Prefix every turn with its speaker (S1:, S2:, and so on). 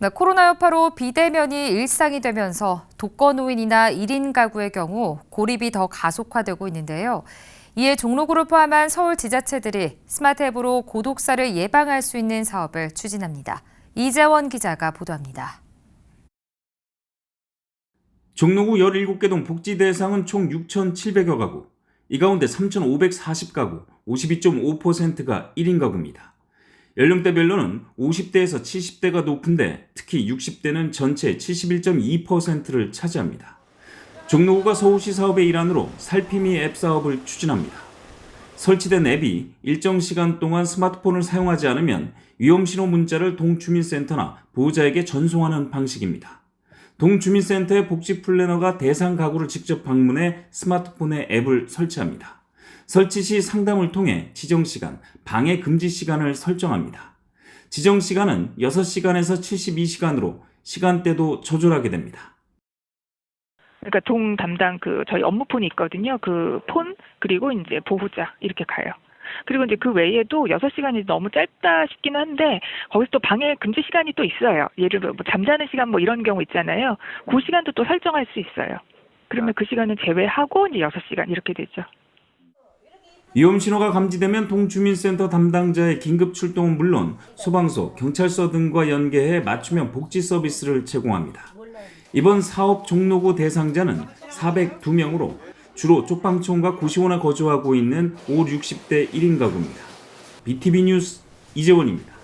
S1: 네, 코로나 여파로 비대면이 일상이 되면서 독거노인이나 1인 가구의 경우 고립이 더 가속화되고 있는데요. 이에 종로구를 포함한 서울 지자체들이 스마트 앱으로 고독사를 예방할 수 있는 사업을 추진합니다. 이재원 기자가 보도합니다.
S2: 종로구 17개 동 복지 대상은 총 6,700여 가구. 이 가운데 3,540가구, 52.5%가 1인 가구입니다. 연령대별로는 50대에서 70대가 높은데 특히 60대는 전체 71.2%를 차지합니다. 종로구가 서울시 사업의 일환으로 살피미 앱 사업을 추진합니다. 설치된 앱이 일정 시간 동안 스마트폰을 사용하지 않으면 위험신호 문자를 동주민센터나 보호자에게 전송하는 방식입니다. 동주민센터의 복지 플래너가 대상 가구를 직접 방문해 스마트폰에 앱을 설치합니다. 설치 시 상담을 통해 지정 시간, 방해 금지 시간을 설정합니다. 지정 시간은 6시간에서 72시간으로 시간대도 조절하게 됩니다.
S3: 그러니까 동 담당 그 저희 업무폰이 있거든요. 그 폰 그리고 이제 보호자 이렇게 가요. 그리고 이제 그 외에도 6시간이 너무 짧다 싶기는 한데 거기서 또 방해 금지 시간이 또 있어요. 예를 들어 뭐 잠자는 시간 뭐 이런 경우 있잖아요. 그 시간도 또 설정할 수 있어요. 그러면 그 시간은 제외하고 이제 6시간 이렇게 되죠.
S2: 위험 신호가 감지되면 동주민센터 담당자의 긴급 출동은 물론 소방서, 경찰서 등과 연계해 맞춤형 복지 서비스를 제공합니다. 이번 사업 종로구 대상자는 402명으로 주로 쪽방촌과 고시원에 거주하고 있는 5, 60대 1인 가구입니다. BTV 뉴스 이재원입니다.